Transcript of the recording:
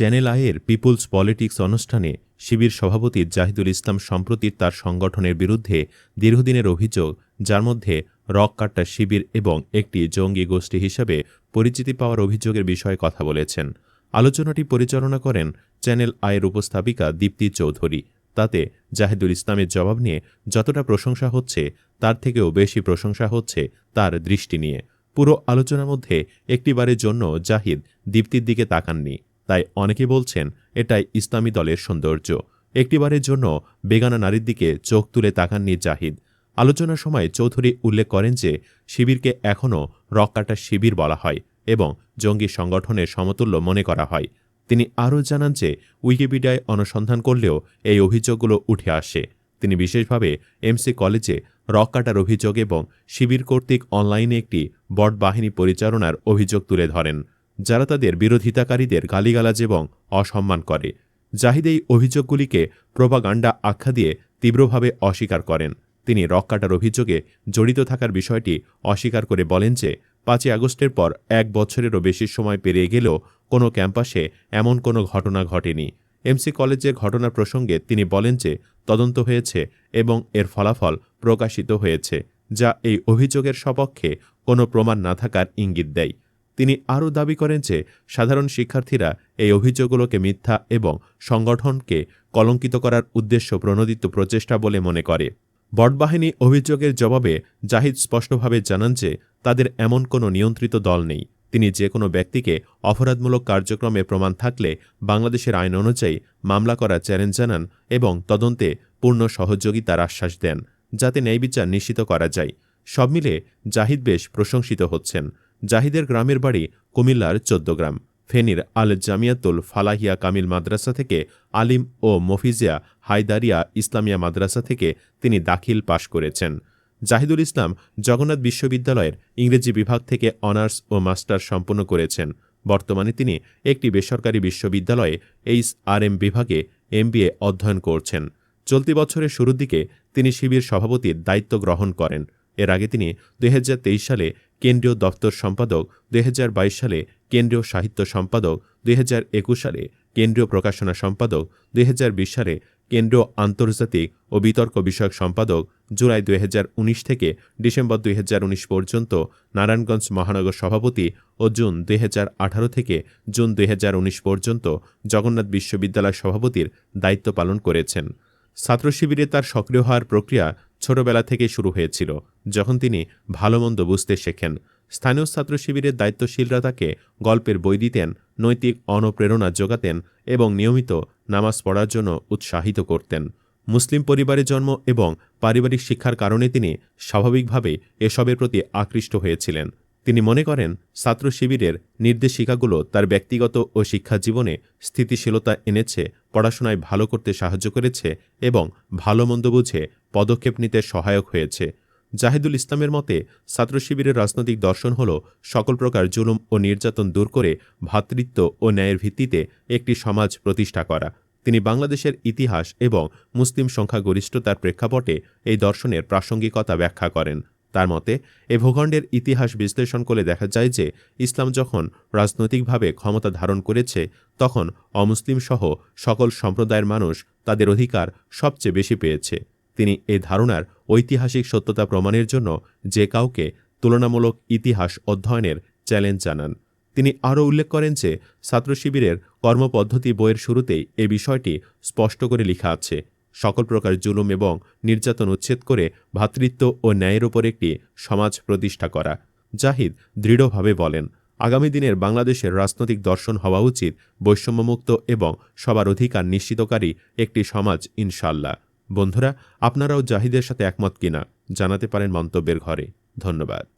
Channel আয়ের people's politics অনুষ্ঠানে শিবির সভাপতি জাহিদুল ইসলাম সম্প্রতি তার সংগঠনের বিরুদ্ধে দীর্ঘদিনের অভিযোগ, যার মধ্যে রক কাট্টা শিবির এবং একটি জঙ্গি গোষ্ঠী হিসাবে পরিচিতি পাওয়ার অভিযোগের বিষয়ে কথা বলেছেন। আলোচনাটি পরিচালনা করেন চ্যানেল আয়ের উপস্থাপিকা দীপ্তি চৌধুরী। তাতে জাহিদুল ইসলামের জবাব নিয়ে যতটা প্রশংসা হচ্ছে, তার থেকেও বেশি প্রশংসা হচ্ছে তার দৃষ্টি নিয়ে। পুরো আলোচনার মধ্যে একটিবারের জন্য জাহিদ দীপ্তির দিকে তাকাননি। তাই অনেকে বলছেন এটাই ইসলামী দলের সৌন্দর্য। একটিবারের জন্য বেগানা নারীর দিকে চোখ তুলে তাকাননি জাহিদ। আলোচনার সময় চৌধুরী উল্লেখ করেন যে, শিবিরকে এখনও রক্কাটা শিবির বলা হয় এবং জঙ্গি সংগঠনের সমতুল্য মনে করা হয়। তিনি আরও জানান যে, উইকিপিডিয়ায় অনুসন্ধান করলেও এই অভিযোগগুলো উঠে আসে। তিনি বিশেষভাবে এমসি কলেজে রক কাটার অভিযোগ এবং শিবির কর্তৃক অনলাইনে একটি বট বাহিনী পরিচালনার অভিযোগ তুলে ধরেন। যারা তাদের বিরোধিতাকারীদের গালিগালাজ এবং অসম্মান করে। জাহিদ এই অভিযোগগুলিকে প্রোপাগান্ডা আখ্যা দিয়ে তীব্রভাবে অস্বীকার করেন। তিনি রক কাটার অভিযোগে জড়িত থাকার বিষয়টি অস্বীকার করে বলেন যে, পাঁচই আগস্টের পর এক বছরেরও বেশি সময় পেরিয়ে গেলেও কোনো ক্যাম্পাসে এমন কোনো ঘটনা ঘটেনি। এমসি কলেজের ঘটনা প্রসঙ্গে তিনি বলেন যে, তদন্ত হয়েছে এবং এর ফলাফল প্রকাশিত হয়েছে, যা এই অভিযোগের সপক্ষে কোনো প্রমাণ না থাকার ইঙ্গিত দেয়। তিনি আরও দাবি করেন যে সাধারণ শিক্ষার্থীরা এই অভিযোগগুলোকে মিথ্যা এবং সংগঠনকে কলঙ্কিত করার উদ্দেশ্য প্রণোদিত প্রচেষ্টা বলে মনে করে। বটবাহিনী অভিযোগের জবাবে জাহিদ স্পষ্টভাবে জানান যে তাদের এমন কোনো নিয়ন্ত্রিত দল নেই। তিনি যে কোনো ব্যক্তিকে অপরাধমূলক কার্যক্রমে প্রমাণ থাকলে বাংলাদেশের আইন অনুযায়ী মামলা করার চ্যালেঞ্জ জানান এবং তদন্তে পূর্ণ সহযোগিতার আশ্বাস দেন, যাতে ন্যায়বিচার নিশ্চিত করা যায়। সব মিলে জাহিদ বেশ প্রশংসিত হচ্ছেন। জাহিদের গ্রামের বাড়ি কুমিল্লার চোদ্দগ্রাম ফেনীর আল জামিয়াতুল ফালাহিয়া কামিল মাদ্রাসা থেকে আলিম ও মফিজিয়া হায়দারিয়া ইসলামিয়া মাদ্রাসা থেকে তিনি দাখিল পাশ করেছেন। জাহিদুল ইসলাম জগন্নাথ বিশ্ববিদ্যালয়ের ইংরেজি বিভাগ থেকে অনার্স ও মাস্টার সম্পন্ন করেছেন। বর্তমানে তিনি একটি বেসরকারি বিশ্ববিদ্যালয়ে এইচ আর এম বিভাগে এমবিএ অধ্যয়ন করছেন। চলতি বছরের শুরুর দিকে তিনি শিবির সভাপতির দায়িত্ব গ্রহণ করেন। এর আগে তিনি দুই হাজার তেইশ সালে কেন্দ্রীয় দপ্তর সম্পাদক, দুই হাজার বাইশ সালে কেন্দ্রীয় সাহিত্য সম্পাদক, দুই হাজার একুশ সালে কেন্দ্রীয় প্রকাশনা সম্পাদক, দুই হাজার বিশ সালে কেন্দ্রীয় আন্তর্জাতিক ও বিতর্ক বিষয়ক সম্পাদক, জুলাই দু হাজার উনিশ থেকে ডিসেম্বর দুই হাজার উনিশ পর্যন্ত নারায়ণগঞ্জ মহানগর সভাপতি ও জুন দুই হাজার আঠারো থেকে জুন দুই হাজার উনিশ পর্যন্ত জগন্নাথ বিশ্ববিদ্যালয় সভাপতির দায়িত্ব পালন করেছেন। ছাত্র শিবিরে তার সক্রিয় হওয়ার প্রক্রিয়া ছোটবেলা থেকে শুরু হয়েছিল। যখন তিনি ভালো মন্দ বুঝতে শেখেন, স্থানীয় ছাত্র শিবিরের দায়িত্বশীলরা তাকে গল্পের বই দিতেন, নৈতিক অনুপ্রেরণা যোগাতেন এবং নিয়মিত নামাজ পড়ার জন্য উৎসাহিত করতেন। মুসলিম পরিবারে জন্ম এবং পারিবারিক শিক্ষার কারণে তিনি স্বাভাবিকভাবে এসবের প্রতি আকৃষ্ট হয়েছিলেন। তিনি মনে করেন ছাত্র শিবিরের নির্দেশিকাগুলো তার ব্যক্তিগত ও শিক্ষা জীবনে স্থিতিশীলতা এনেছে, পড়াশোনায় ভালো করতে সাহায্য করেছে এবং ভালো মন্দ বুঝে পদক্ষেপ নিতে সহায়ক হয়েছে। জাহিদুল ইসলামের মতে ছাত্র শিবিরের রাজনৈতিক দর্শন হল সকল প্রকার জুলুম ও নির্যাতন দূর করে ভ্রাতৃত্ব ও ন্যায়ের ভিত্তিতে একটি সমাজ প্রতিষ্ঠা করা। তিনি বাংলাদেশের ইতিহাস এবং মুসলিম সংখ্যাগরিষ্ঠতার প্রেক্ষাপটে এই দর্শনের প্রাসঙ্গিকতা ব্যাখ্যা করেন। তার মতে, এ ভূখণ্ডের ইতিহাস বিশ্লেষণ করে দেখা যায় যে ইসলাম যখন রাজনৈতিকভাবে ক্ষমতা ধারণ করেছে, তখন অমুসলিম সহ সকল সম্প্রদায়ের মানুষ তাদের অধিকার সবচেয়ে বেশি পেয়েছে। তিনি এ ধারণার ঐতিহাসিক সত্যতা প্রমাণের জন্য যে কাউকে তুলনামূলক ইতিহাস অধ্যয়নের চ্যালেঞ্জ জানান। তিনি আরও উল্লেখ করেন যে ছাত্র শিবিরের কর্মপদ্ধতি বইয়ের শুরুতেই এ বিষয়টি স্পষ্ট করে লেখা আছে। সকল প্রকার জুলুম এবং নির্যাতন উচ্ছেদ করে ভ্রাতৃত্ব ও ন্যায়ের ওপর একটি সমাজ প্রতিষ্ঠা করা, জাহিদ দৃঢ়ভাবে বলেন। আগামী দিনের বাংলাদেশের রাজনৈতিক দর্শন হওয়া উচিত বৈষম্যমুক্ত এবং সবার অধিকার নিশ্চিতকারী একটি সমাজ ইনশাল্লাহ বন্ধুরা আপনারাও জাহিদের সাথে একমত কিনা জানাতে পারেন মন্তব্যের ঘরে। ধন্যবাদ।